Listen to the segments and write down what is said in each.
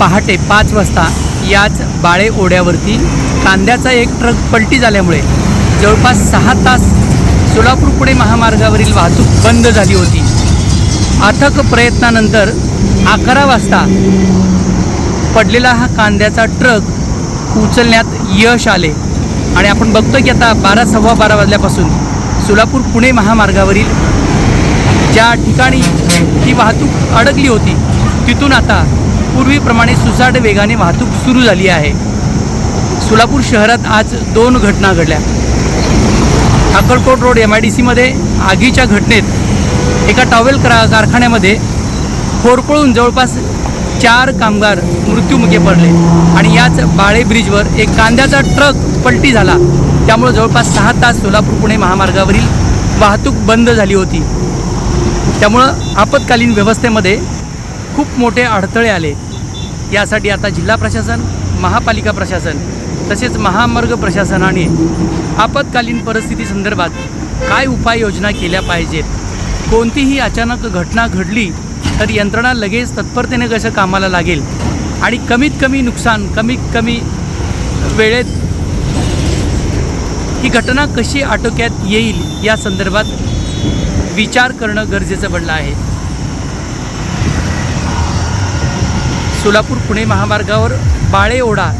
पहाटे पाच वाजता याच बाळे ओढ्यावरती कांद्याचा एक ट्रक पलटी झाल्यामुळे जवळपास सहा तास सोलापूर पुणे महामार्गावरील वाहतूक बंद झाली होती. अथक प्रयत्नानंतर अकरा वाजता पडलेला हा कांद्याचा ट्रक उचलण्यात यश आले. आणि आपण बघतो की आता बारा सव्वा बारा वाजल्यापासून सोलापूर पुणे महामार्गावरील ज्या ठिकाणी ही वाहतूक अडकली होती तिथून आता पूर्वीप्रमाणे सुसाट वेगाने वाहतूक सुरू झाली आहे. सोलापूर शहरात आज दोन घटना घडल्या. Akkalkot road M I D सीमध्ये आगीच्या घटनेत एका टॉवेल करा कारखान्यामध्ये होरपळून जवळपास चार कामगार मृत्यूमुखी पडले आणि याच बाळे ब्रिजवर एक कांद्याचा ट्रक पलटी झाला. त्यामुळे जवळपास सहा तास सोलापूर पुणे महामार्गावरील वाहतूक बंद झाली होती. त्यामुळं आपत्कालीन व्यवस्थेमध्ये खूप मोठे अडथळे आले. यासाठी आता जिल्हा प्रशासन महापालिका प्रशासन तसेच महामार्ग प्रशासनाने आपत्कालीन परिस्थितीसंदर्भात काय उपाययोजना केल्या पाहिजेत? कोणतीही अचानक घटना घडली तर यंत्रणा लगेच तत्परतेने कसं कामाला लागेल? आणि कमीत कमी नुकसान कमीत कमी वेळेत ही घटना कशी आटोक्यात येईल या संदर्भात विचार करणं गरजेचं बनलं आहे. सोलापूर पुणे महामार्गावर बाळेओढा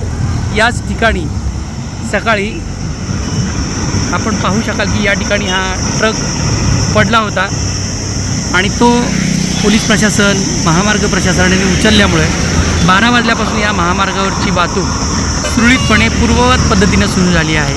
याच ठिकाणी सकाळी आपण पाहू शकाल की या ठिकाणी हा ट्रक पडला होता आणि तो पोलीस प्रशासन महामार्ग प्रशासनाने उचलल्यामुळे बारा वाजल्यापासून या महामार्गावरची वाहतूक सुरळीतपणे पूर्ववत पद्धतीनं सुरू झाली आहे.